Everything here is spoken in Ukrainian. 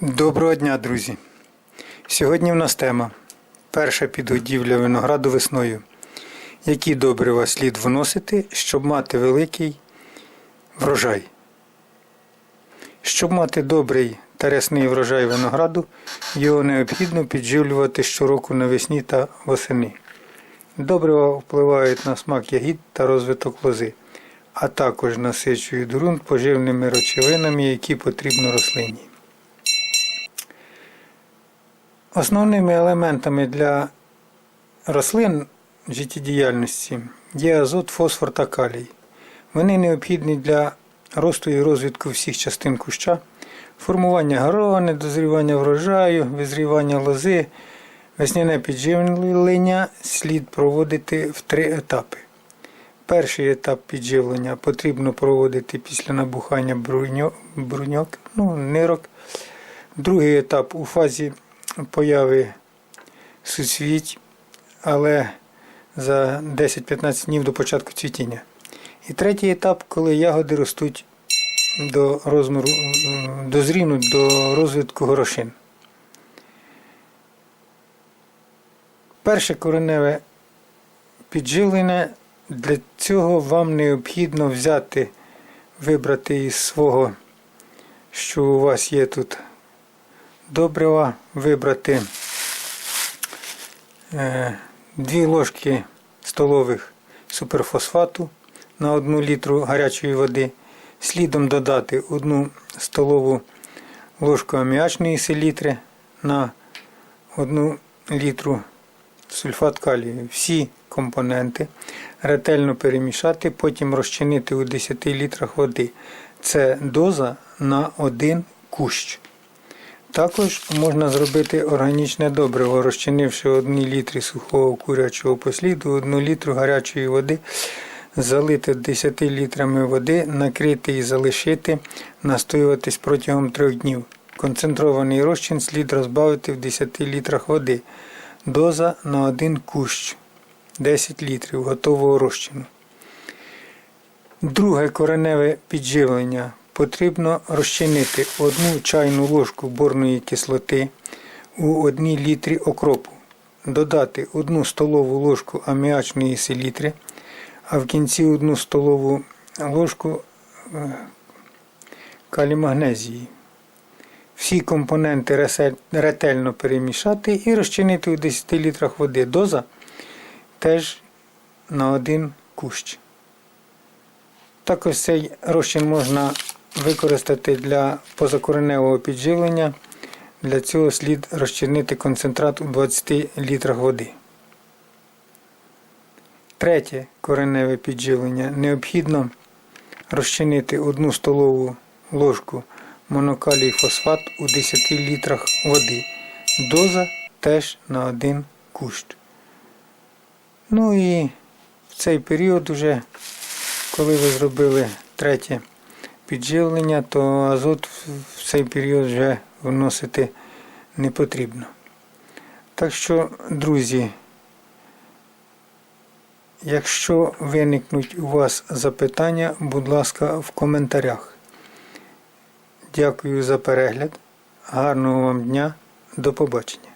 Доброго дня, друзі! Сьогодні в нас тема перша підгодівля винограду весною. Які добрива слід вносити, щоб мати великий врожай. Щоб мати добрий та рясний врожай винограду, його необхідно підживлювати щороку навесні та восени. Добрива впливають на смак ягід та розвиток лози, а також насичують ґрунт поживними речовинами, які потрібно рослині. Основними елементами для рослин життєдіяльності є азот, фосфор та калій. Вони необхідні для росту і розвитку всіх частин куща, формування горони, дозрівання врожаю, визрівання лози, весняне підживлення слід проводити в три етапи. Перший етап підживлення потрібно проводити після набухання бруньок ну, нирок. Другий етап у фазі появи суцвіть, але за 10-15 днів до початку цвітіння. І третій етап, коли ягоди ростуть до розміру, дозрінуть до розвитку горошин. Перше кореневе підживлення. Для цього вам необхідно взяти, вибрати із свого, що у вас є тут добрива, вибрати е, 2 ложки столових суперфосфату на 1 літру гарячої води, слідом додати 1 столову ложку аміачної селітри на 1 літру сульфат калію. Всі компоненти ретельно перемішати, потім розчинити у 10 літрах води. Це доза на 1 кущ. Також можна зробити органічне добриво, розчинивши 1 літрі сухого курячого посліду, 1 літру гарячої води, залити 10 літрами води, накрити і залишити, настоюватись протягом 3 днів. Концентрований розчин слід розбавити в 10 літрах води. Доза на 1 кущ 10 літрів готового розчину. Друге кореневе підживлення потрібно розчинити одну чайну ложку борної кислоти у 1 літрі окропу, додати 1 столову ложку аміачної селітри, а в кінці 1 столову ложку калімагнезії. Всі компоненти ретельно перемішати і розчинити у 10 літрах води. Доза теж на один кущ. Також цей розчин можна використати для позакореневого підживлення. Для цього слід розчинити концентрат у 20 літрах води. Третє кореневе підживлення необхідно розчинити 1 столову ложку монокалій фосфат у 10 літрах води. Доза теж на один кущ. Ну і в цей період, уже, коли ви зробили третє підживлення, то азот в цей період вже вносити не потрібно. Так що, друзі, якщо виникнуть у вас запитання, будь ласка, в коментарях. Дякую за перегляд. Гарного вам дня. До побачення.